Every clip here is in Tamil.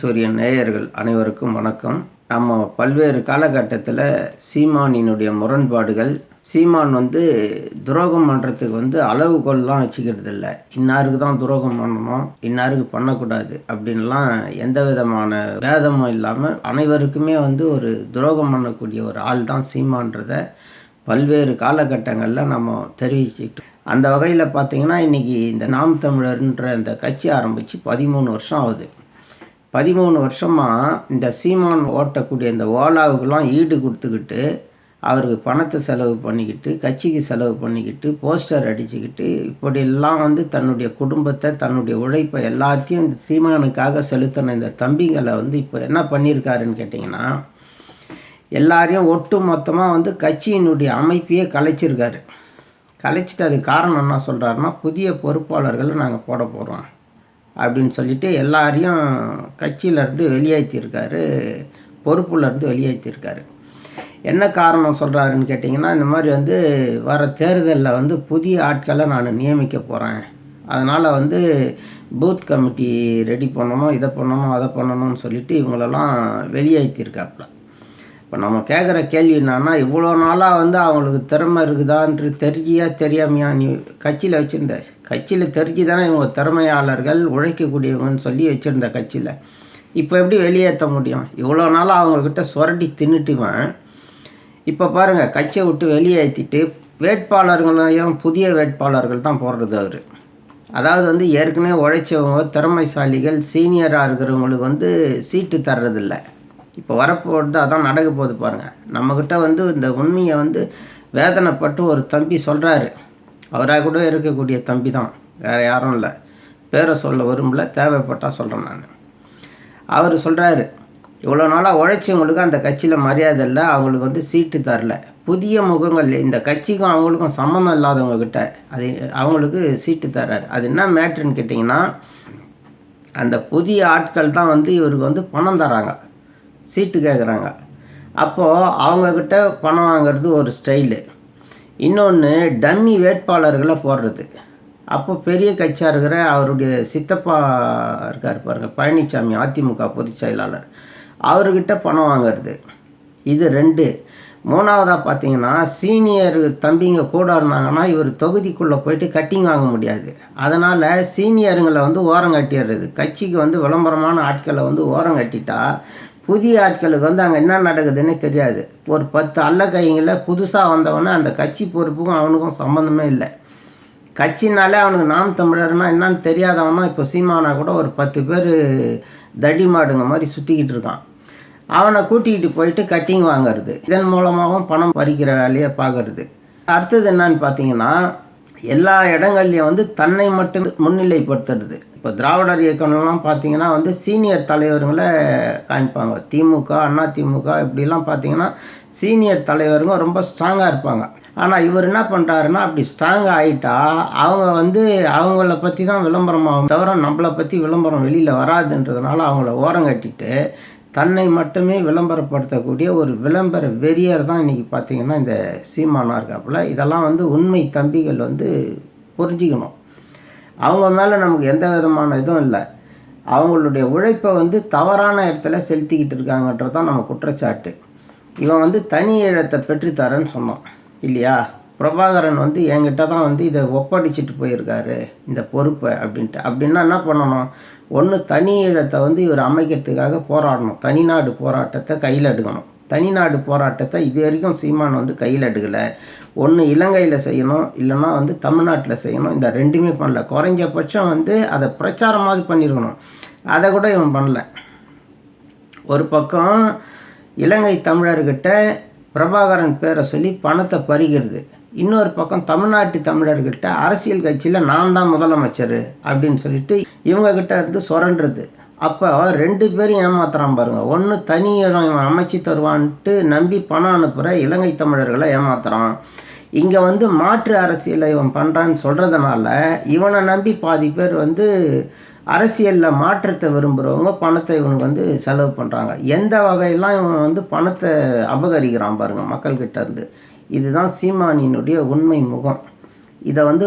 சூரியன் நேயர்கள் அனைவருக்கும் வணக்கம். நம்ம பல்வேறு காலகட்டத்தில் சீமானினுடைய முரண்பாடுகள் சீமான் வந்து துரோகம் பண்ணுறதுக்கு வந்து அளவுகோல்லாம் வச்சுக்கிறது இல்லை இன்னாருக்கு தான் துரோகம் பண்ணணும் இன்னாருக்கு பண்ணக்கூடாது அப்படின்லாம் எந்த விதமான வேதமும் இல்லாமல் அனைவருக்குமே வந்து ஒரு துரோகம் பண்ணக்கூடிய ஒரு ஆள் தான் சீமான்றத பல்வேறு காலகட்டங்களில் நம்ம தெரிவிச்சுக்கிட்டோம். அந்த வகையில் பார்த்திங்கன்னா இன்றைக்கி இந்த நாம் தமிழர்ன்ற இந்த கட்சி ஆரம்பித்து பதிமூணு வருஷம் ஆகுது. பதிமூணு வருஷமாக இந்த சீமான் ஓட்டக்கூடிய இந்த ஓலாவுக்கெல்லாம் ஈடு கொடுத்துக்கிட்டு அவருக்கு பணத்தை செலவு பண்ணிக்கிட்டு கட்சிக்கு செலவு பண்ணிக்கிட்டு போஸ்டர் அடிச்சுக்கிட்டு இப்படியெல்லாம் வந்து தன்னுடைய குடும்பத்தை தன்னுடைய உழைப்பை எல்லாத்தையும் இந்த சீமானுக்காக செலுத்தின இந்த தம்பிகளை வந்து இப்போ என்ன பண்ணியிருக்காருன்னு கேட்டிங்கன்னா எல்லாரையும் ஒட்டு மொத்தமாக வந்து கட்சியினுடைய அமைப்பையே கலைச்சிருக்காரு. கலைச்சிட்டு அதுக்கு காரணம் என்ன சொல்கிறாருன்னா புதிய பொறுப்பாளர்களை நாங்கள் போட போகிறோம் அப்படின்னு சொல்லிட்டு எல்லாரையும் கட்சியிலேருந்து வெளியேற்றிருக்காரு பொறுப்புலேருந்து வெளியேற்றிருக்காரு என்ன காரணம் சொல்கிறாருன்னு கேட்டிங்கன்னா இந்த மாதிரி வந்து வர தேர்தலில் வந்து புதிய ஆட்களை நான் நியமிக்க போகிறேன் அதனால் வந்து பூத் கமிட்டி ரெடி பண்ணணும் இதை பண்ணணும் அதை பண்ணணும்னு சொல்லிட்டு இவங்களெல்லாம் வெளியேற்றிருக்காப்புல. இப்போ நம்ம கேட்குற கேள்வி என்னன்னா இவ்வளோ நாளாக வந்து அவங்களுக்கு திறமை இருக்குதான்று தெரிஞ்சியா தெரியாமையா நீ கட்சியில் வச்சுருந்த? கட்சியில் தெரிஞ்சு தானே இவங்க திறமையாளர்கள் உழைக்கக்கூடியவங்கன்னு சொல்லி வச்சுருந்த கட்சியில். இப்போ எப்படி வெளியேற்ற முடியும்? இவ்வளோ நாளாக அவங்கக்கிட்ட சுரண்டி தின்னுட்டுவன். இப்போ பாருங்கள் கட்சியை விட்டு வெளியேற்றிட்டு வேட்பாளர்களையும் புதிய வேட்பாளர்கள் தான் போடுறது அவர். அதாவது வந்து ஏற்கனவே உழைச்சவங்க திறமைசாலிகள் சீனியராக இருக்கிறவங்களுக்கு வந்து சீட்டு தர்றதில்லை. இப்போ வரப்போகிறது அதான் நடக்க போகுது பாருங்கள் நம்மக்கிட்ட வந்து இந்த உண்மையை வந்து வேதனைப்பட்டு ஒரு தம்பி சொல்கிறாரு அவராக கூட இருக்கக்கூடிய தம்பி தான். வேறு யாரும் இல்லை. பேரை சொல்ல விரும்பல தேவைப்பட்டால் சொல்கிறேன் நான். அவர் சொல்கிறாரு இவ்வளோ நாளாக உழைச்சவங்களுக்கு அந்த கட்சியில் மரியாதை இல்லை அவங்களுக்கு வந்து சீட்டு தரல. புதிய முகங்கள் இந்த கட்சிக்கும் அவங்களுக்கும் சம்மந்தம் இல்லாதவங்கக்கிட்ட அது அவங்களுக்கு சீட்டு தர்றாரு. அது என்ன மேட்ருன்னு கேட்டிங்கன்னா அந்த புதிய ஆட்கள் தான் வந்து இவருக்கு வந்து பணம் தராங்க சீட்டு கேட்குறாங்க அப்போது அவங்கக்கிட்ட பணம் வாங்குறது ஒரு ஸ்டைலு. இன்னொன்று டம்மி வேட்பாளர்களை போடுறது. அப்போ பெரிய கட்சியாக இருக்கிற அவருடைய சித்தப்பா இருக்கார் பாருங்க பழனிசாமி அதிமுக பொதுச் செயலாளர். அவர்கிட்ட பணம் வாங்குறது. இது ரெண்டு. மூணாவதாக பார்த்தீங்கன்னா சீனியர் தம்பிங்க கூட இருந்தாங்கன்னா இவர் தொகுதிக்குள்ளே போயிட்டு கட்டிங் வாங்க முடியாது. அதனால் சீனியருங்களை வந்து ஓரம் கட்டிடுறது. கட்சிக்கு வந்து விளம்பரமான ஆட்களை வந்து ஓரம் கட்டிட்டா புதிய ஆட்களுக்கு வந்து அங்கே என்ன நடக்குதுன்னே தெரியாது. ஒரு பத்து அல்ல கைங்களை புதுசாக வந்தவொடனே அந்த கட்சி பொறுப்புக்கும் அவனுக்கும் சம்மந்தமே இல்லை. கட்சினாலே அவனுக்கு நாம் தமிழர்னா என்னன்னு தெரியாதவனா இப்போ சீமானா கூட ஒரு பத்து பேர் தடி மாடுங்க மாதிரி சுற்றிக்கிட்டு இருக்கான். அவனை கூட்டிகிட்டு போயிட்டு கட்டிங் வாங்குறது. இதன் மூலமாகவும் பணம் பறிக்கிற வேலையை பார்க்கறது. அடுத்தது என்னன்னு பார்த்தீங்கன்னா எல்லா இடங்கள்லையும் வந்து தன்னை மட்டும் முன்னிலைப்படுத்துறது. இப்போ திராவிடர் இயக்கம்லாம் பார்த்தீங்கன்னா வந்து சீனியர் தலைவருங்களை காமிப்பாங்க திமுக அண்ணா திமுக இப்படிலாம் பார்த்தீங்கன்னா சீனியர் தலைவருங்க ரொம்ப ஸ்ட்ராங்காக இருப்பாங்க. ஆனால் இவர் என்ன பண்ணுறாருன்னா அப்படி ஸ்ட்ராங் ஆகிட்டா அவங்க வந்து அவங்கள பற்றி தான் விளம்பரம் ஆகும். தவிர நம்மளை பற்றி விளம்பரம் வெளியில் வராதுன்றதுனால அவங்கள ஓரம் கட்டிட்டு தன்னை மட்டுமே விளம்பரப்படுத்தக்கூடிய ஒரு விளம்பர வெறியர் தான் இன்றைக்கி பார்த்தீங்கன்னா இந்த சீமானா இருக்காப்புல. இதெல்லாம் வந்து உண்மை தம்பிகள் வந்து புரிஞ்சிக்கணும். அவங்க மேலே நமக்கு எந்த விதமான இதுவும் இல்லை. அவங்களுடைய உழைப்பை வந்து தவறான இடத்துல செலுத்திக்கிட்டு இருக்காங்கன்றது தான் நம்ம குற்றச்சாட்டு. இவன் வந்து தனி ஈழத்தை பெற்றுத்தரேன்னு சொன்னோம் இல்லையா? பிரபாகரன் வந்து என்கிட்ட தான் வந்து இதை ஒப்படைச்சிட்டு போயிருக்காரு இந்த பொறுப்பை அப்படின்ட்டு. அப்படின்னா என்ன பண்ணணும்? ஒன்று தனி ஈழத்தை வந்து இவர் அமைக்கிறதுக்காக போராடணும். தனிநாடு போராட்டத்தை கையில் எடுக்கணும். தனிநாடு போராட்டத்தை இது வரைக்கும் சீமான் வந்து கையில் எடுக்கலை. ஒன்று இலங்கையில் செய்யணும் இல்லைன்னா வந்து தமிழ்நாட்டில் செய்யணும். இந்த ரெண்டுமே பண்ணல. குறைஞ்சபட்சம் வந்து அதை பிரச்சாரமாவது பண்ணியிருக்கணும் அதை கூட இவன் பண்ணல. ஒரு பக்கம் இலங்கை தமிழர்கிட்ட பிரபாகரன் பேரை சொல்லி பணத்தை பறிக்கிறது. இன்னொரு பக்கம் தமிழ்நாட்டு தமிழர்கிட்ட அரசியல் கட்சியில் நான் தான் முதலமைச்சர் அப்படின்னு சொல்லிட்டு இவங்கக்கிட்ட இருந்து சுரண்டுறது. அப்போ ரெண்டு பேரும் ஏமாத்துறான் பாருங்கள் ஒன்று தனி இடம் இவன் அமைச்சு தருவான்ட்டு நம்பி பணம் அனுப்புகிற இலங்கை தமிழர்களை ஏமாத்துறான். இங்கே வந்து மாற்று அரசியலை இவன் பண்ணுறான்னு சொல்கிறதுனால இவனை நம்பி பாதி பேர் வந்து அரசியலில் மாற்றத்தை விரும்புகிறவங்க பணத்தை இவனுக்கு வந்து செலவு பண்ணுறாங்க எந்த வகையெல்லாம் இவன் வந்து பணத்தை அபகரிக்கிறான் பாருங்கள் மக்கள்கிட்ட இருந்து. இதுதான் சீமானியினுடைய உண்மை முகம். இதை வந்து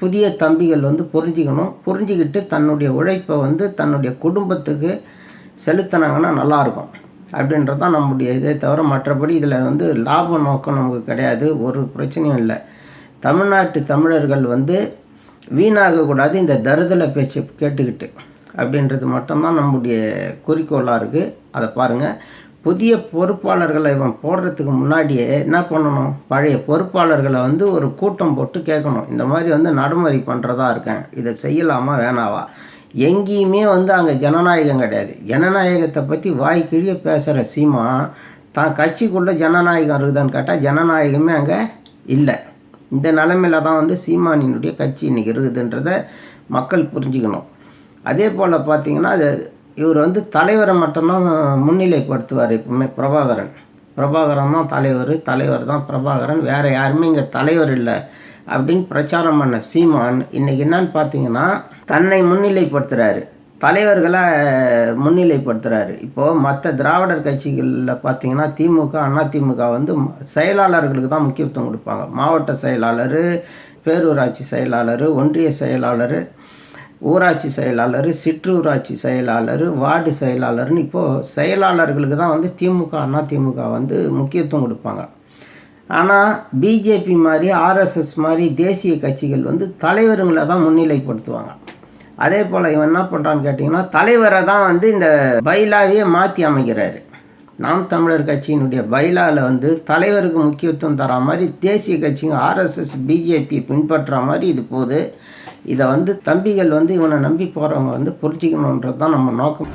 புதிய தம்பிகள் வந்து புரிஞ்சுக்கணும். புரிஞ்சுக்கிட்டு தன்னுடைய உழைப்பை வந்து தன்னுடைய குடும்பத்துக்கு செலுத்தினாங்கன்னா நல்லாயிருக்கும். அப்படின்றது தான் நம்முடைய இதே தவிர மற்றபடி இதில் வந்து லாப நோக்கம் நமக்கு கிடையாது. ஒரு பிரச்சனையும் இல்லை. தமிழ்நாட்டு தமிழர்கள் வந்து வீணாகக்கூடாது இந்த தருதல பேச்சை கேட்டுக்கிட்டு. அப்படின்றது மட்டும்தான் நம்முடைய குறிக்கோளாக இருக்குது அதை பாருங்கள் புதிய பொறுப்பாளர்களை இவன் போடுறதுக்கு முன்னாடியே என்ன பண்ணணும்? பழைய பொறுப்பாளர்களை வந்து ஒரு கூட்டம் போட்டு கேட்கணும். இந்த மாதிரி வந்து நடைமுறை பண்ணுறதா இருக்கேன். இதை செய்யலாமா வேணாவா? எங்கேயுமே வந்து அங்கே ஜனநாயகம் கிடையாது. ஜனநாயகத்தை பற்றி வாய்க்கிழிய பேசுகிற சீமா தான் கட்சிக்குள்ளே ஜனநாயகம் இருக்குதான்னு கேட்டால் ஜனநாயகமே அங்கே இல்லை. இந்த நிலமையில தான் வந்து சீமானினுடைய கட்சி இன்றைக்கி இருக்குதுன்றதை மக்கள் புரிஞ்சுக்கணும். அதே போல் பார்த்தீங்கன்னா அது இவர் வந்து தலைவரை மட்டும்தான் முன்னிலைப்படுத்துவார் எப்பவுமே பிரபாகரன். பிரபாகரன் தான் தலைவர் தலைவர் தான் பிரபாகரன் வேறு யாருமே இங்கே தலைவர் இல்லை அப்படின்னு பிரச்சாரம் பண்ண சீமான் இன்றைக்கி என்னன்னு பார்த்தீங்கன்னா தன்னை முன்னிலைப்படுத்துகிறாரு தலைவர்களை முன்னிலைப்படுத்துகிறாரு இப்போது மற்ற திராவிடர் கட்சிகளில் பார்த்தீங்கன்னா திமுக அண்ணா திமுக வந்து செயலாளர்களுக்கு தான் முக்கியத்துவம் கொடுப்பாங்க. மாவட்ட செயலாளர் பேரூராட்சி செயலாளர் ஒன்றிய செயலாளர் ஊராட்சி செயலாளர் சிற்றூராட்சி செயலாளர் வார்டு செயலாளர்னு இப்போது செயலாளர்களுக்கு தான் வந்து திமுக அண்ணா திமுக வந்து முக்கியத்துவம் கொடுப்பாங்க. ஆனால் பிஜேபி மாதிரி ஆர்எஸ்எஸ் மாதிரி தேசிய கட்சிகள் வந்து தலைவருங்களை தான் முன்னிலைப்படுத்துவாங்க. அதே போல் இவன் என்ன பண்ணுறான்னு கேட்டிங்கன்னா தலைவரை தான் வந்து இந்த பைலாவே மாற்றி அமைக்கிறாரு. நாம் தமிழர் கட்சியினுடைய பைலாவில் வந்து தலைவருக்கு முக்கியத்துவம் தர மாதிரி தேசிய கட்சிங்க ஆர்எஸ்எஸ் பிஜேபி பின்பற்றுற மாதிரி இது போகுது இதை வந்து தம்பிகள் வந்து இவனை நம்பி போகிறவங்க வந்து புரிஞ்சிக்கணுன்றது தான் நம்ம நோக்கம்.